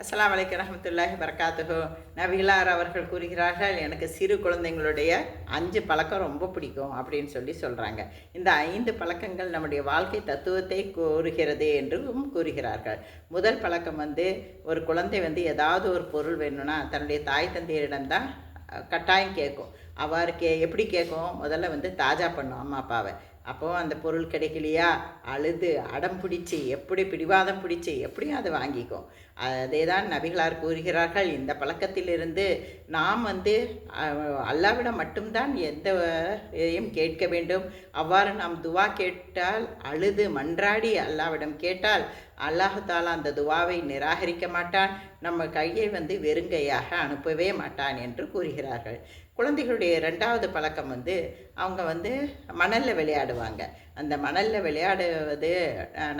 அஸ்லாம் வலைக்கம் ரஹமத்துல்லாஹி பரக்காத்துஹு நபிகளார் அவர்கள் கூறுகிறார்கள் எனக்கு சிறு குழந்தைங்களுடைய அஞ்சு பழக்கம் ரொம்ப பிடிக்கும் அப்படின்னு சொல்லி சொல்கிறாங்க இந்த ஐந்து பழக்கங்கள் நம்முடைய வாழ்க்கை தத்துவத்தை கூறுகிறது என்றும் கூறுகிறார்கள். முதல் பழக்கம் வந்து ஒரு குழந்தை வந்து ஏதாவது ஒரு பொருள் வேணும்னா தன்னுடைய தாய் தந்தையரிடம்தான் கட்டாயம் கேட்கும். அவருக்கு எப்படி கேட்கும்? முதல்ல வந்து தாஜா பண்ணும் அம்மா அப்பாவை. அப்போது அந்த பொருள் கிடைக்கலையா? அழுது அடம் பிடிச்சி எப்படி பிடிவாதம் பிடிச்சி எப்படியும் அதை வாங்கிக்கும் அதே தான் நபிகளார் கூறுகிறார்கள் இந்த பழக்கத்திலிருந்து நாம் வந்து அல்லாவிடம் மட்டும்தான் எந்த இதையும் கேட்க வேண்டும். அவ்வாறு நாம் துவா கேட்டால் அழுது மன்றாடி அல்லாவிடம் கேட்டால் அல்லாஹு அந்த துவாவை நிராகரிக்க மாட்டான். நம்ம கையை வந்து வெறுங்கையாக அனுப்பவே மாட்டான் என்று கூறுகிறார்கள். குழந்தைகளுடைய ரெண்டாவது பழக்கம் வந்து அவங்க வந்து மணலில் விளையாடுவாங்க. அந்த மணலில் விளையாடுவது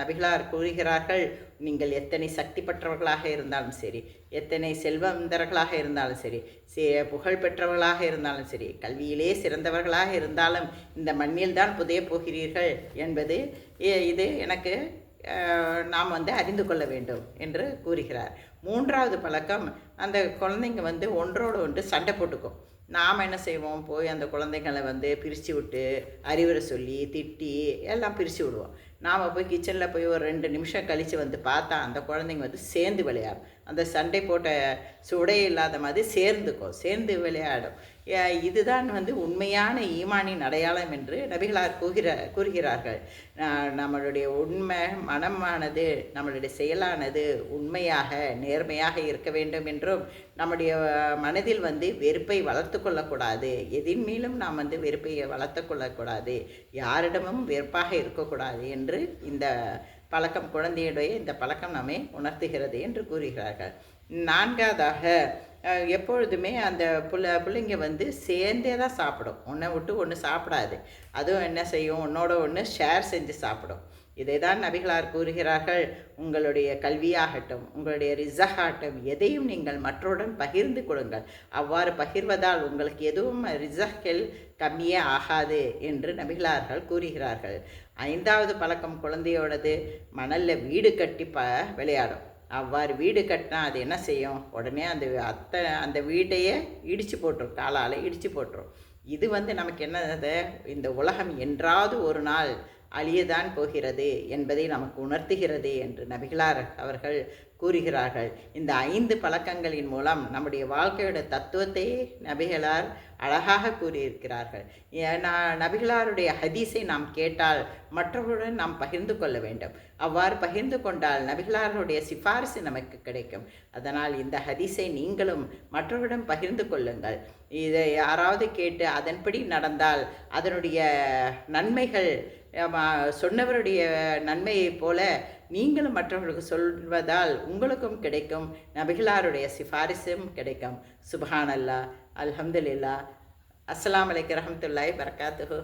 நபிகளார் கூறுகிறார்கள் நீங்கள் எத்தனை சக்தி பெற்றவர்களாக இருந்தாலும் சரி எத்தனை செல்வந்தர்களாக இருந்தாலும் சரி புகழ் பெற்றவர்களாக இருந்தாலும் சரி கல்வியிலே சிறந்தவர்களாக இருந்தாலும் இந்த மண்ணில் தான் புதைய போகிறீர்கள் என்பது இது எனக்கு நாம் வந்து அறிந்து கொள்ள வேண்டும் என்று கூறுகிறார். மூன்றாவது பழக்கம் அந்த குழந்தைங்க வந்து ஒன்றோடு ஒன்று சண்டை போட்டுக்கும். நாம் என்ன செய்வோம்? போய் அந்த குழந்தைங்களை வந்து பிரித்து விட்டு அறிவுரை சொல்லி திட்டி எல்லாம் பிரித்து விடுவோம். நாம் போய் கிச்சனில் போய் ஒரு ரெண்டு நிமிஷம் கழித்து வந்து பார்த்தா அந்த குழந்தைங்க வந்து சேர்ந்து விளையாடும். அந்த சண்டை போட்ட சுடை இல்லாத மாதிரி சேர்ந்துக்கும் சேர்ந்து விளையாடும். இதுதான் வந்து உண்மையான ஈமானின் அடையாளம் என்று நபிகளார் கூகிற கூறுகிறார்கள். நம்மளுடைய உண்மை மனமானது நம்மளுடைய செயலானது உண்மையாக நேர் நேர்மையாக இருக்க வேண்டும் என்றும் நம்முடைய மனதில் வந்து வெறுப்பை வளர்த்து கொள்ளக்கூடாது. எதின் மேலும் நாம் வந்து வெறுப்பை வளர்த்து கொள்ளக்கூடாது. யாரிடமும் வெறுப்பாக இருக்கக்கூடாது என்று இந்த பழக்கம் குழந்தையுடைய இந்த பழக்கம் நம்மை உணர்த்துகிறது என்று கூறுகிறார்கள். நான்காவதாக எப்பொழுதுமே அந்த புள்ள பிள்ளைங்க வந்து சேர்ந்தே தான் சாப்பிடும். ஒன்றை விட்டு ஒன்று சாப்பிடாது. அதுவும் என்ன செய்யும்? ஒன்றோட ஒன்று ஷேர் செஞ்சு சாப்பிடும். இதை தான் நபிகளார் கூறுகிறார்கள். உங்களுடைய கல்வியாகட்டும் உங்களுடைய ரிசகாகட்டும் எதையும் நீங்கள் மற்றவுடன் பகிர்ந்து கொடுங்கள். அவ்வாறு பகிர்வதால் உங்களுக்கு எதுவும் ரிசக்கில் கம்மியே ஆகாது என்று நபிகளார்கள் கூறுகிறார்கள். ஐந்தாவது பழக்கம் குழந்தையோடது. மணலில் வீடு கட்டி ப விளையாடும். அவ்வாறு வீடு கட்டினா அது என்ன செய்யும்? உடனே அந்த அத்தை அந்த வீட்டையே இடித்து போட்டுரும். காலால் இடித்து போட்டுரும். இது வந்து நமக்கு என்னது இந்த உலகம் என்றாவது ஒரு நாள் அழியதான் போகிறது என்பதை நமக்கு உணர்த்துகிறது என்று நபிகளார் அவர்கள் கூறுகிறார்கள். இந்த ஐந்து பழக்கங்களின் மூலம் நம்முடைய வாழ்க்கையோட தத்துவத்தை நபிகளார் அழகாக கூறியிருக்கிறார்கள். நான் நபிகளாருடைய ஹதீஸை நாம் கேட்டால் மற்றவர்களுடன் நாம் பகிர்ந்து கொள்ள வேண்டும். அவ்வாறு பகிர்ந்து கொண்டால் நபிகளாருடைய சிபாரிசு நமக்கு கிடைக்கும். அதனால் இந்த ஹதீஸை நீங்களும் மற்றவரிடம் பகிர்ந்து கொள்ளுங்கள். இதை யாராவது கேட்டு அதன்படி நடந்தால் அதனுடைய நன்மைகள் சொன்னவருடைய நன்மையைப் போல நீங்களும் மற்றவர்களுக்கு சொல்வதால் உங்களுக்கும் கிடைக்கும் நபிகளாருடைய சிபாரிசும் கிடைக்கும். சுபஹானல்லா அல்ஹம்துலில்லா. அஸ்லாம் வலைக்கு ரஹமத்துல்லாய் பரகாத்துஹு